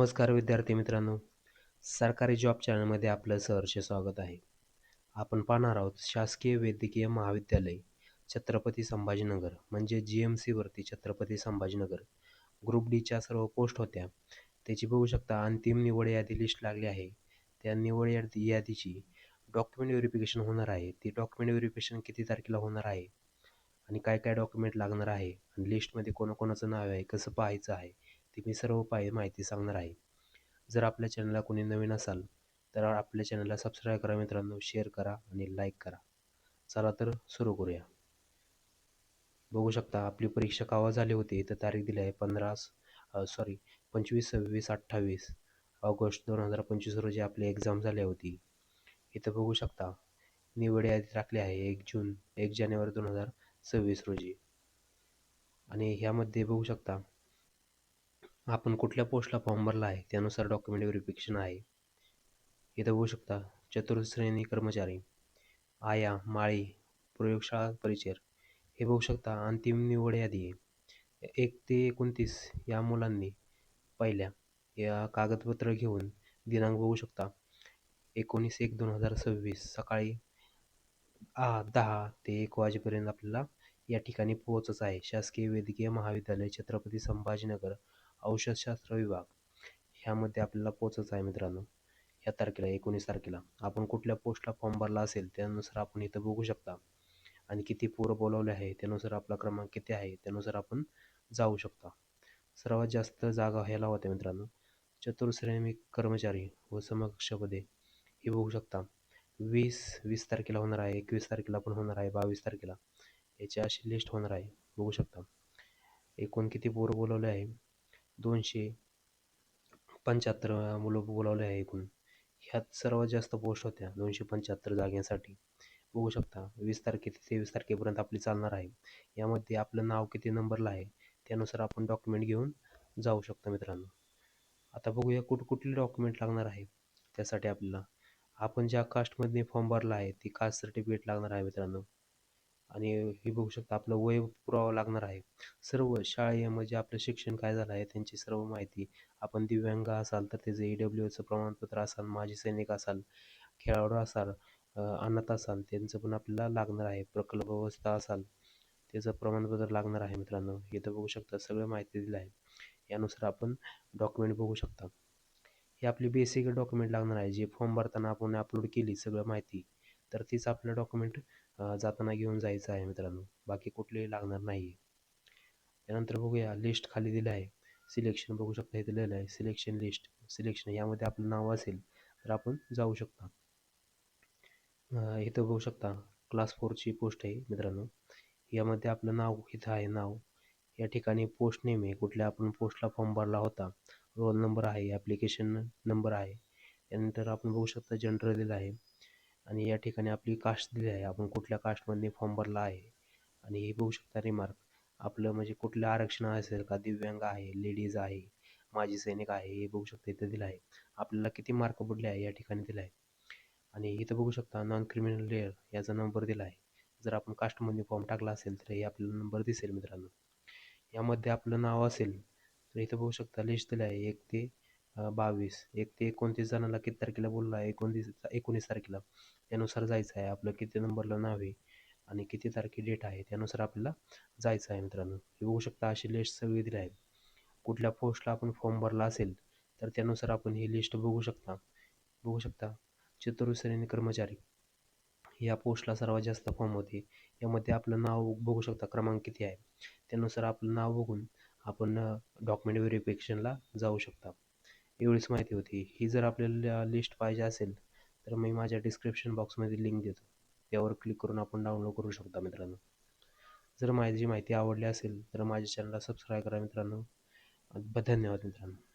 नमस्कार विद्यार्थी मित्रांनो. सरकारी जॉब चॅनलमध्ये आपलं सहर्ष स्वागत आहे. आपण पाहणार आहोत शासकीय वैद्यकीय महाविद्यालय छत्रपती संभाजीनगर म्हणजे जी एम सीवरती छत्रपती संभाजीनगर. ग्रुप डीच्या सर्व पोस्ट होत्या. त्याची बघू शकता अंतिम निवड यादी लिस्ट लागली आहे. त्या निवड यादी यादीची डॉक्युमेंट व्हेरिफिकेशन होणार आहे. ती डॉक्युमेंट व्हेरिफिकेशन किती तारखेला होणार आहे? आणि काय काय डॉक्युमेंट लागणार आहे? आणि लिस्टमध्ये कोणाकोणाचं नाव आहे? कसं पाहायचं आहे? ती मी सर्व पाय माहिती सांगणार आहे. जर आपल्या चॅनलला कोणी नवीन असाल तर आपल्या चॅनलला सबस्क्राईब करा मित्रांनो शेअर करा आणि लाईक करा. चला तर सुरू करूया. बघू शकता आपली परीक्षा केव्हा झाली होती तर तारीख दिली आहे पंधरा सॉरी पंचवीस सव्वीस अठ्ठावीस ऑगस्ट दोन हजार पंचवीस रोजी आपली एक्झाम झाली होती. इथं बघू शकता निवड यादी टाकली आहे एक जून एक जानेवारी दोन हजार सव्वीस रोजी. आणि ह्यामध्ये बघू शकता आपण कुठल्या पोस्टला फॉर्म भरला आहे त्यानुसार डॉक्युमेंट व्हेरिफिकेशन आहे. इथं होऊ शकता चतुर्श्रेणी कर्मचारी आया माळी प्रयोगशाळा परिचर. हे बघू शकता अंतिम निवड यादी आहे. एक ते एकोणतीस या मुलांनी पहिल्या या कागदपत्र घेऊन दिनांक बघू शकता. एकोणीस एक दोन हजार सव्वीस सकाळी दहा ते एक वाजेपर्यंत आपल्याला या ठिकाणी पोहोचच आहे. शासकीय वैद्यकीय महाविद्यालय छत्रपती संभाजीनगर औषधशास्त्र विभाग. ह्यामध्ये आपल्याला पोचायचं आहे मित्रांनो. या तारखेला एकोणीस तारखेला. आपण कुठल्या पोस्टला फॉर्म भरला असेल त्यानुसार आपण इथं बघू शकता. आणि किती पोरं बोलावले आहे त्यानुसार आपला क्रमांक किती आहे त्यानुसार आपण जाऊ शकता. सर्वात जास्त जागा ह्याला होत्या मित्रांनो. चतुर्श्रेणी कर्मचारी व समक्षपदे हे बघू शकता. वीस वीस तारखेला होणार आहे एकवीस तारखेला पण होणार आहे बावीस तारखेला. याची अशी लिस्ट होणार आहे. बघू शकता. एकूण किती पोरं बोलवले आहे? दोनशे पंच्याहत्तर मुलं बोलावले आहे एकूण. ह्यात सर्वात जास्त पोस्ट होत्या दोनशे पंच्याहत्तर जागांसाठी. बघू शकता वीस तारखे ते तेवीस तारखेपर्यंत आपली चालणार आहे. यामध्ये आपलं नाव किती नंबरला आहे त्यानुसार आपण डॉक्युमेंट घेऊन जाऊ शकतो मित्रांनो. आता बघूया कुठ कुठले डॉक्युमेंट लागणार आहे त्यासाठी आपल्याला. आपण ज्या कास्टमध्ये फॉर्म भरला आहे ती कास्ट सर्टिफिकेट लागणार आहे मित्रांनो. आणि हे बघू शकता आपलं वय पुरावा लागणार आहे. सर्व शाळेमध्ये म्हणजे आपलं शिक्षण काय झालं आहे त्यांची सर्व माहिती आपण दिव्यांग असाल तर त्याचं ई डब्ल्यू एचं प्रमाणपत्र असाल माजी सैनिक असाल खेळाडू असाल अनाथ असाल त्यांचं पण आपल्याला लागणार आहे. प्रकल्प व्यवस्था असाल त्याचं प्रमाणपत्र लागणार आहे मित्रांनो. इथं बघू शकता सगळं माहिती दिलं आहे. यानुसार आपण डॉक्युमेंट बघू शकता. हे आपली बेसिक डॉक्युमेंट लागणार आहे. जे फॉर्म भरताना आपण अपलोड केली सगळं माहिती. तर तीच आपलं डॉक्युमेंट जाताना घेऊन जायचं आहे मित्रांनो. बाकी कुठलेही लागणार नाही त्यानंतर बघूया लिस्ट खाली दिलं आहे. सिलेक्शन बघू शकता इथे लिहिलं आहे. सिलेक्शन लिस्ट सिलेक्शन यामध्ये आपलं नाव असेल तर आपण जाऊ शकता. इथं बघू शकता क्लास फोरची पोस्ट आहे मित्रांनो. यामध्ये आपलं नाव इथं आहे नाव. या ठिकाणी पोस्ट नेम आहे. कुठल्या आपण पोस्टला फॉर्म भरला होता रोल नंबर आहे ॲप्लिकेशन नंबर आहे. त्यानंतर आपण बघू शकता जनरल दिलं आहे. आणि या ठिकाणी आपली कास्ट दिली आहे. आपण कुठल्या कास्टमध्ये फॉर्म भरला आहे? आणि हे बघू शकता रिमार्क आपलं म्हणजे कुठलं आरक्षण असेल का? दिव्यांग आहे लेडीज आहे माजी सैनिक आहे हे बघू शकता इथं दिलं आहे. आपल्याला किती मार्क पडले आहे या ठिकाणी दिला आहे. आणि इथं बघू शकता नॉन क्रिमिनल लेअर याचा नंबर दिला आहे. जर आपण कास्टमध्ये फॉर्म टाकला असेल तर हे आपल्याला नंबर दिसेल मित्रांनो. यामध्ये आपलं नाव असेल तर इथं बघू शकता लिस्ट दिलं आहे. एक ते बावीस. एक ते एकोणतीस जणांना किती तारखेला बोलला? आहे एकोणतीस एकोणीस तारखेला. त्यानुसार जायचं आहे. आपलं किती नंबरला नाव आहे आणि किती तारखे डेट आहे त्यानुसार आपल्याला जायचं आहे मित्रांनो. हे बघू शकता अशी लिस्ट सगळी दिली आहे. कुठल्या पोस्टला आपण फॉर्म भरला असेल तर त्यानुसार आपण ही लिस्ट बघू शकता. बघू शकता. चतुर्श्रेणी कर्मचारी. या पोस्टला सर्वात जास्त फॉर्म होते. यामध्ये आपलं नाव बघू शकता. क्रमांक किती आहे? त्यानुसार आपलं नाव बघून आपण डॉक्युमेंट व्हेरिफिकेशनला जाऊ शकता. एवढीच माहिती होती. ही जर आपल्याला लिस्ट पाहिजे असेल तर मी माझ्या डिस्क्रिप्शन बॉक्समध्ये लिंक देतो. त्यावर क्लिक करून आपण डाउनलोड करू शकता मित्रांनो. जर माझी माहिती आवडली असेल तर माझ्या चॅनलला सबस्क्राईब करा मित्रांनो. धन्यवाद मित्रांनो.